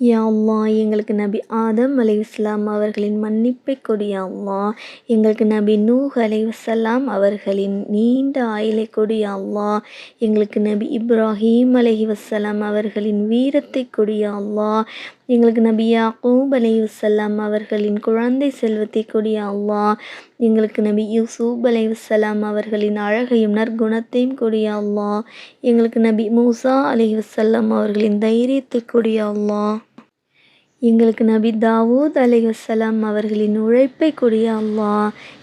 யா எங்களுக்கு நபி ஆதம் அலைஹிஸ்ஸலாம் அவர்களின் மன்னிப்பை கொடு யா எங்களுக்கு நபி நூஹ் அலைஹிஸ்ஸலாம் அவர்களின் நீண்ட ஆயிலை கொடு யா எங்களுக்கு நபி இப்ராஹீம் வசலாம் அவர்களின் வீரத்தை கொடு யா எங்களுக்கு நபி யாக்கூப் அலைஹிவஸ்ஸலாம் அவர்களின் குழந்தை செல்வத்தை கொடு யா எங்களுக்கு நபி யூசூப் யூசுப் வசலாம் அவர்களின் அழகையும் நற்குணத்தையும் கொடு யா எங்களுக்கு நபி மூசா அலைஹிவஸ்ஸலாம் அவர்களின் தைரியத்தை கொடு யா எங்களுக்கு நபி தாவூத் அலைவசலாம் அவர்களின் உழைப்பை கொடிய அல்லா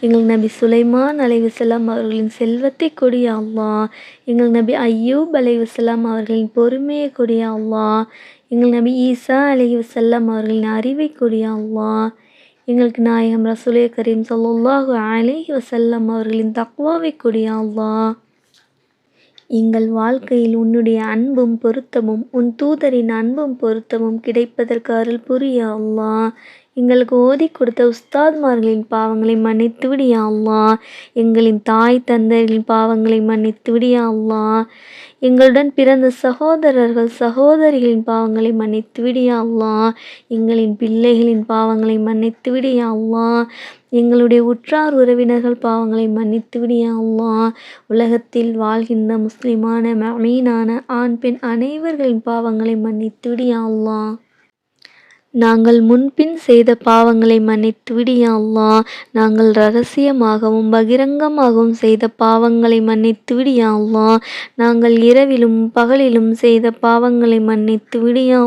எங்களுக்கு நபி சுலைமான் அலைவசலாம் அவர்களின் செல்வத்தை கொடிய அல்லா எங்களுக்கு நபி ஐயூப் அலைவசலாம் அவர்களின் பொறுமையை கொடிய அல்லா எங்கள் நபி ஈசா அலைவசல்லாம் அவர்களின் அறிவை கொடிய அல்லா எங்களுக்கு நாயகம் ரசூலே கரீம் சல்லாஹூ அலைஹி வசல்லம் அவர்களின் தக்வாவை கொடிய அல்லா எங்கள் வாழ்க்கையில் உன்னுடைய அன்பும் பொருத்தமும் உன் தூதரின் அன்பும் பொருத்தமும் கிடைப்பதற்கு அருள் புரிய அல்லாஹ். எங்களுக்கு ஓதி கொடுத்த உஸ்தாத்மார்களின் பாவங்களை மன்னித்து விடியா அல்லாஹ். எங்களின் தாய் தந்தைகளின் பாவங்களை மன்னித்து விடியா அல்லாஹ். எங்களுடன் பிறந்த சகோதரர்கள் சகோதரிகளின் பாவங்களை மன்னித்து விடியா எங்களின் பிள்ளைகளின் பாவங்களை மன்னித்து விடியா அல்லாஹ். எங்களுடைய உற்றார் உறவினர்கள் பாவங்களை மன்னித்து விடியா அல்லாஹ். உலகத்தில் வாழ்கின்ற முஸ்லிமான மீனான ஆண் பெண் அனைவர்களின் பாவங்களை மன்னித்து விடியா அல்லாஹ். நாங்கள் முன்பின் செய்த பாவங்களை மன்னித்து விடியா நாங்கள் ரகசியமாகவும் பகிரங்கமாகவும் செய்த பாவங்களை மன்னித்து விடியா நாங்கள் இரவிலும் பகலிலும் செய்த பாவங்களை மன்னித்து விடியா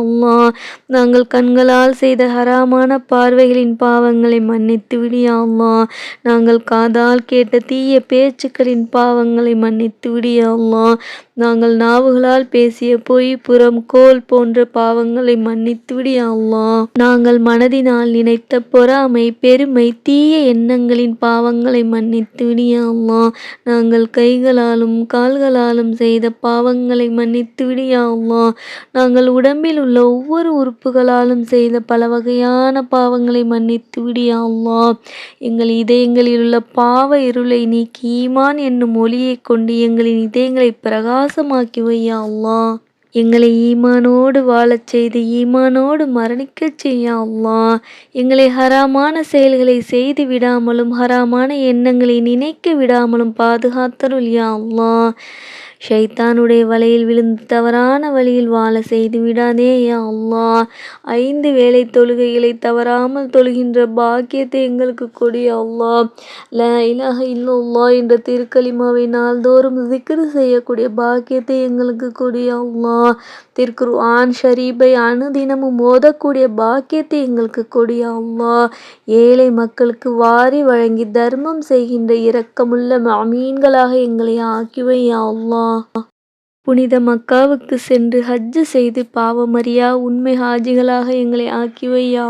நாங்கள் கண்களால் செய்த ஹராமான பார்வைகளின் பாவங்களை மன்னித்து விடியா நாங்கள் காதால் கேட்ட தீய பேச்சுக்களின் பாவங்களை மன்னித்து விடியா நாங்கள் நாவுகளால் பேசிய பொய் புறம் கோல் போன்ற பாவங்களை மன்னித்து விடியா நாங்கள் மனதினால் நினைத்த பொறாமை பெருமை தீய எண்ணங்களின் பாவங்களை மன்னித்து விடியா நாங்கள் கைகளாலும் கால்களாலும் செய்த பாவங்களை மன்னித்து விடியா நாங்கள் உடம்பில் உள்ள ஒவ்வொரு உறுப்புகளாலும் செய்த பல வகையான பாவங்களை மன்னித்து விடியா எங்கள் இதயங்களில் உள்ள பாவ இருளை நீக்கி ஈமான் என்னும் ஒளியைக் கொண்டு எங்களின் இதயங்களை பிரகாசமாக்கி வையா அல்லாஹ் எங்களை ஈமானோடு வாழச் செய்து ஈமானோடு மரணிக்கச் செய்ய அல்லா. எங்களை ஹராமான செயல்களை செய்து விடாமலும் ஹராமான எண்ணங்களை நினைக்க விடாமலும் பாதுகாத்தருள் யா அல்லாஹ் ஷைத்தானுடைய வலையில் விழுந்து தவறான வழியில் வாழ செய்து விடாதே அல்லா ஐந்து வேளை தொழுகைகளை தவறாமல் தொழுகின்ற பாக்கியத்தை எங்களுக்கு கொடி அல்லா ல இலாஹ இல்லல்லா என்ற திருக்கலிமாவை நாள்தோறும் சிக்கிரு செய்யக்கூடிய பாக்கியத்தை எங்களுக்கு கொடி அல்லா திருக்கு ஆன் ஷரீபை அனுதினமும் ஓதக்கூடிய பாக்கியத்தை எங்களுக்கு கொடி அல்லா ஏழை மக்களுக்கு வாரி வழங்கி தர்மம் செய்கின்ற இரக்கமுள்ள அமீன்களாக எங்களை ஆக்கிவை அல்லாஹ் புனித மக்காவுக்கு சென்று ஹஜ்ஜு செய்து பாவமறியா உண்மை ஹாஜிகளாக எங்களை ஆக்கி வையா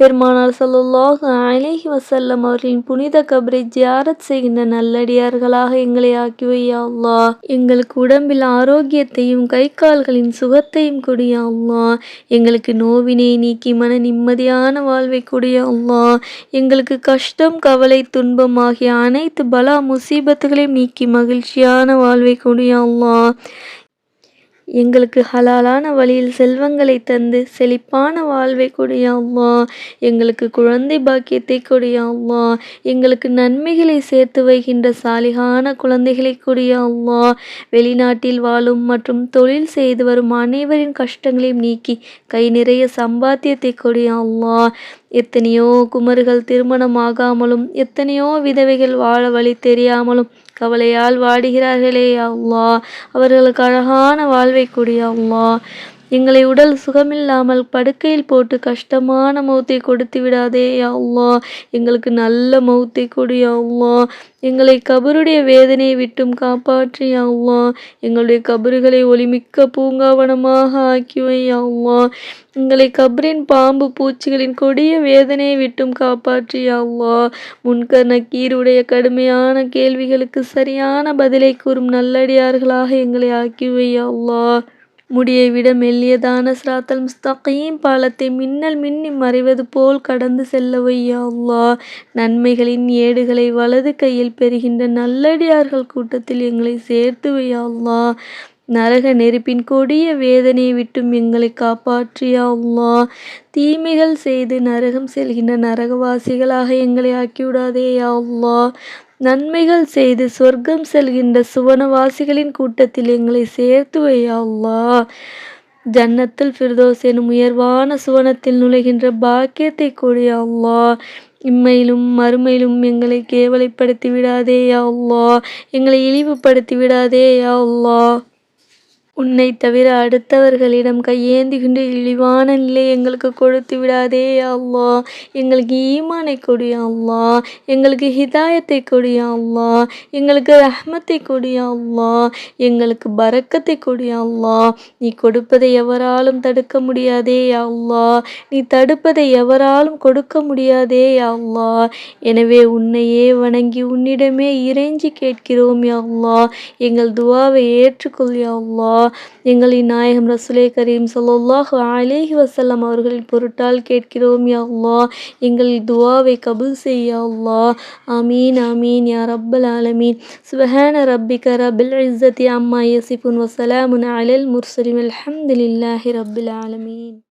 பெருமானார் ஸல்லல்லாஹு அலேஹி வசல்லம் அவர்களின் புனித கபரை ஜியாரத் செய்கின்ற நல்லடியார்களாக எங்களை ஆக்கி வையா எங்களுக்கு உடம்பில் ஆரோக்கியத்தையும் கை கால்களின் சுகத்தையும் கொடியா எங்களுக்கு நோவினை நீக்கி மன நிம்மதியான வாழ்வை கொடியா எங்களுக்கு கஷ்டம் கவலை துன்பம் ஆகிய அனைத்து பலா முசீபத்துகளையும் நீக்கி மகிழ்ச்சியான வாழ்வை கொடியா எங்களுக்கு ஹலாலான வழியில் செல்வங்களை தந்து செழிப்பான வாழ்வை கொடியாம்மா எங்களுக்கு குழந்தை பாக்கியத்தை கொடியா எங்களுக்கு நன்மைகளை சேர்த்து வைக்கின்ற சாலிகான குழந்தைகளை கொடியாம்மா வெளிநாட்டில் வாழும் மற்றும் தொழில் செய்து வரும் அனைவரின் கஷ்டங்களையும் நீக்கி கை நிறைய சம்பாத்தியத்தை கொடியாம்மா எத்தனையோ குமர்கள் திருமணமாகாமலும் எத்தனையோ விதவைகள் வாழ வழி தெரியாமலும் கவலையால் வாடுகிறார்களே அம்மா அவர்களுக்கு அழகான வாழ்வை கொடிய அல்லாஹ். எங்களை உடல் சுகமில்லாமல் படுக்கையில் போட்டு கஷ்டமான மௌத்தை கொடுத்து விடாதே யா எங்களுக்கு நல்ல மௌத்தை கொடு யா எங்களை கபருடைய வேதனையை விட்டும் காப்பாற்றி யா எங்களுடைய கபறுகளை ஒளிமிக்க பூங்காவனமாக ஆக்கிவை யா எங்களை கபரின் பாம்பு பூச்சிகளின் கொடிய வேதனையை விட்டும் காப்பாற்றி யா முன்கர் நக்கீருடைய கடுமையான கேள்விகளுக்கு சரியான பதிலை கூறும் நல்லடியார்களாக எங்களை ஆக்கிவை யா முடியை விட மெல்லியதான சிராத்தல் முஸ்தகீம் பாலத்தை மின்னல் மின்னி மறைவது போல் கடந்து செல்லவை யா நன்மைகளின் ஏடுகளை வலது கையில் பெறுகின்ற நல்லடியார்கள் கூட்டத்தில் எங்களை சேர்த்து வை நரக நெருப்பின் கொடிய வேதனையை விட்டும் எங்களை காப்பாற்றி தீமைகள் செய்து நரகம் செல்கின்ற நரகவாசிகளாக எங்களை ஆக்கிவிடாதே யா நன்மைகள் செய்து சொர்க்கம் செல்கின்ற சுவனவாசிகளின் கூட்டத்தில் எங்களை சேர்த்து வை ஜன்னத்தில் ஃபிர்தோஸ் எனும் உயர்வான சுவனத்தில் நுழைகின்ற பாக்கியத்தை கொடு யா இம்மையிலும் மறுமையிலும் எங்களை கேவலைப்படுத்தி விடாதே யா அல்லாஹ். எங்களை இழிவுபடுத்தி விடாதே யா அல்லா உன்னை தவிர அடுத்தவர்களிடம் கையேந்துகின்ற இழிவான நிலை எங்களுக்கு கொடுத்து விடாதே அல்லா. எங்களுக்கு ஈமானை கொடு அல்லா. எங்களுக்கு ஹிதாயத்தை கொடு அல்லா. எங்களுக்கு ரஹ்மத்தை கொடு அல்லா. எங்களுக்கு பறக்கத்தை கொடு அல்லா. நீ கொடுப்பதை எவராலும் தடுக்க முடியாதே அல்லா. நீ தடுப்பதை எவராலும் கொடுக்க முடியாதே யா எனவே உன்னையே வணங்கி உன்னிடமே இறைஞ்சி கேட்கிறோம் யா எங்கள் துவாவை ஏற்றுக்கொள் யா எங்களின் நாயகம் ரசுலே கரீம் ஸல்லல்லாஹு அலேஹி வசல்லம் அவர்களின் பொருட்டால் கேட்கிறோம் யா அல்லாஹ். எங்கள் துவாவை கபூல் செய் அல்லா அமீன் அமீன் யா ரப்பல் ஆலமீன். சுபஹான ரப்பிக ரபில் இஸ்ஸத்தி அம்மா யசிஃபுன் வசலாமுன் அலல் முர்சலிம் அலமதுல்லாஹி ரப்பில் ஆலமீன்.